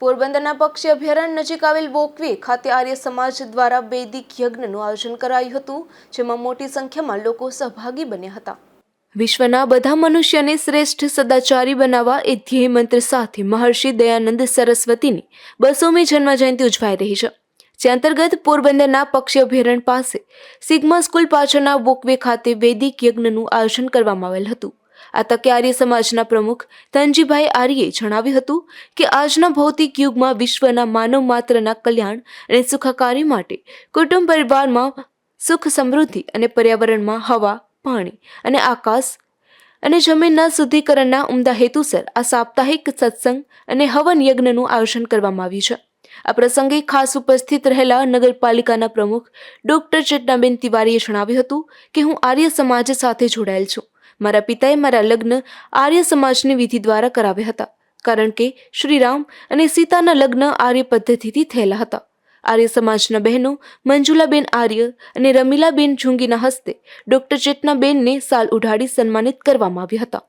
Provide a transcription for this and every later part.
પોરબંદરના પક્ષી અભયારણ્ય નજીક આવેલ વોકવે ખાતે આર્ય સમાજ દ્વારા વૈદિક યજ્ઞનું આયોજન કરાયું હતું, જેમાં મોટી સંખ્યામાં લોકો સહભાગી બન્યા હતા. વિશ્વના બધા મનુષ્યને શ્રેષ્ઠ સદાચારી બનાવવા એ ધ્યેય મંત્ર સાથે મહર્ષિ દયાનંદ સરસ્વતીની બસોમી જન્મજયંતિ ઉજવાઈ રહી છે. જે અંતર્ગત પોરબંદરના પક્ષી અભયારણ્ય પાસે સિગ્મા સ્કૂલ પાછળના વોકવે ખાતે વૈદિક યજ્ઞનું આયોજન કરવામાં આવેલ હતું. આ તકે આર્ય સમાજના પ્રમુખ તનજીભાઈ આર્યે જણાવ્યું હતું કે આજના ભૌતિક યુગમાં વિશ્વના માનવ માત્રના કલ્યાણ અને સુખાકારી માટે કુટુંબ પરિવારમાં સુખ સમૃદ્ધિ અને પર્યાવરણમાં હવા, પાણી અને આકાશ અને જમીનના શુદ્ધિકરણના ઉમદા હેતુસર આ સાપ્તાહિક સત્સંગ અને હવન યજ્ઞનું આયોજન કરવામાં આવ્યું છે. આ પ્રસંગે ખાસ ઉપસ્થિત રહેલા નગરપાલિકાના પ્રમુખ ડોક્ટર ચેતનાબેન તિવારીએ જણાવ્યું હતું કે હું આર્ય સમાજ સાથે જોડાયેલ છું. મારા પિતાએ મારા લગ્ન આર્ય સમાજની વિધિ દ્વારા કરાવ્યા હતા, કારણ કે શ્રીરામ અને સીતાના લગ્ન આર્ય પદ્ધતિથી થયેલા હતા. આર્ય સમાજના બહેનો મંજુલાબેન આર્ય અને રમીલાબેન ઝુંગીના હસ્તે ડોક્ટર ચેતનાબેનને સાલ ઉઢાડી સન્માનિત કરવામાં આવ્યા હતા.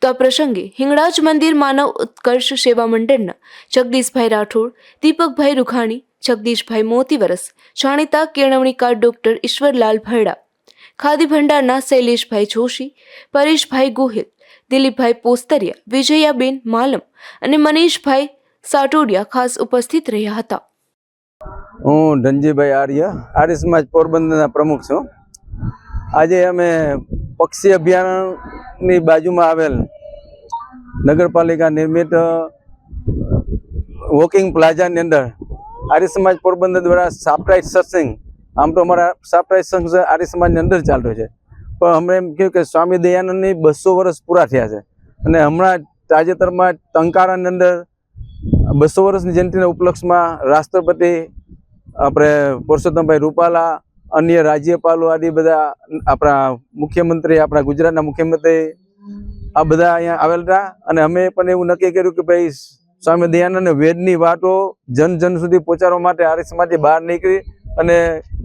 તો આ પ્રસંગે હિંગળાજ મંદિર માનવ ઉત્કર્ષ સેવા મંડળના જગદીશભાઈ રાઠોડ, દીપકભાઈ રૂઘાણી, જગદીશભાઈ મોતીવરસ, જાણીતા કેળવણીકાર ડોક્ટર ઈશ્વરલાલ ભરડા ખાદી ભંડારના શૈલેષભાઈ જોશી, પરેશભાઈ ગોહિલ, દિલીપભાઈ પોસ્તરિયા, વિજયાબેન માલમ અને મનીષભાઈ સાટોડિયા ખાસ ઉપસ્થિત રહ્યા હતા. હું ધનજીભાઈ આર્ય આર્ય સમાજ પોરબંદરના પ્રમુખ છું. આજે અમે પક્ષી અભયારણ્યની બાજુમાં આવેલ નગરપાલિકા નિર્મિત વોકિંગ પ્લાઝાની અંદર આર્ય સમાજ પોરબંદર દ્વારા સાપ્તાહિક સત્સંગ આમ તો અમારા સાપ્તાહિક સંઘ આર્ય સમાજની અંદર ચાલતો છે. પણ અમે એમ કહ્યું કે સ્વામી દયાનંદની બસો વર્ષ પૂરા થયા છે. અને હમણાં તાજેતરમાં ટંકારાની અંદર બસો વર્ષની જયંતિના ઉપલક્ષમાં રાષ્ટ્રપતિ, આપણે પુરુષોત્તમભાઈ રૂપાલા, અન્ય રાજ્યપાલો આદિ બધા, આપણા મુખ્યમંત્રી, આપણા ગુજરાતના મુખ્યમંત્રી આ બધા અહીંયા આવેલ હતા. અને અમે પણ એવું નક્કી કર્યું કે ભાઈ સ્વામી દયાનંદ વેદની વાતો જન જન સુધી પહોંચાડવા માટે આર્ય સમાજથી બહાર નીકળી અને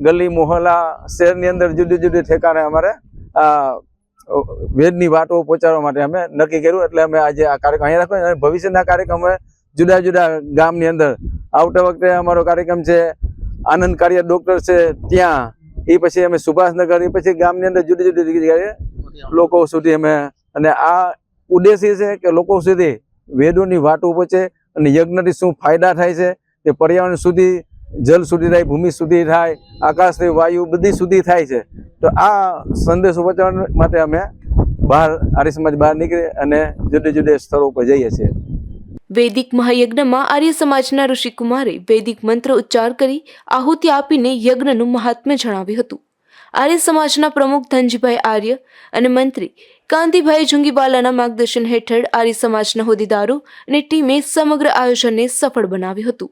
ગલી મોહલ્લા શહેરની અંદર જુદી જુદી ઠેકાણે અમારે આ વેદની વાતો પહોંચાડવા માટે અમે નક્કી કર્યું. એટલે અમે આજે આ કાર્યક્રમ અહીંયા રાખ્યો અને ભવિષ્યના કાર્યક્રમ જુદા જુદા ગામની અંદર. આવતા વખતે અમારો કાર્યક્રમ છે, આનંદ કાર્ય ડોક્ટર છે ત્યાં. એ પછી અમે સુભાષનગર, એ પછી ગામની અંદર જુદી જુદી જગ્યાએ લોકો સુધી અમે, અને આ ઉદ્દેશ્ય છે કે લોકો સુધી વેદોની વાતો પહોંચે અને યજ્ઞથી શું ફાયદા થાય છે તે પર્યાવરણ સુધી જલ સુધી થાય, ભૂમિ સુધી થાય આકાશથી વાયુ બધી સુધી થાય છે. તો આ સંદેશો પહોંચાડવા માટે અમે બહાર, આર્ય સમાજ બહાર નીકળી અને જુદે જુદે સ્થળો ઉપર જઈએ છીએ. વૈદિક મહાયજ્ઞમાં આર્ય સમાજના ઋષિકુમારે વૈદિક મંત્ર ઉચ્ચાર કરી આહુતિ આપીને યજ્ઞનું મહાત્મ્ય જણાવ્યું હતું. આર્ય સમાજના પ્રમુખ ધનજીભાઈ આર્ય અને મંત્રી કાંતિભાઈ જુંગીવાલાના માર્ગદર્શન હેઠળ આર્ય સમાજના હોદ્દેદારો અને ટીમે સમગ્ર આયોજનને સફળ બનાવ્યું હતું.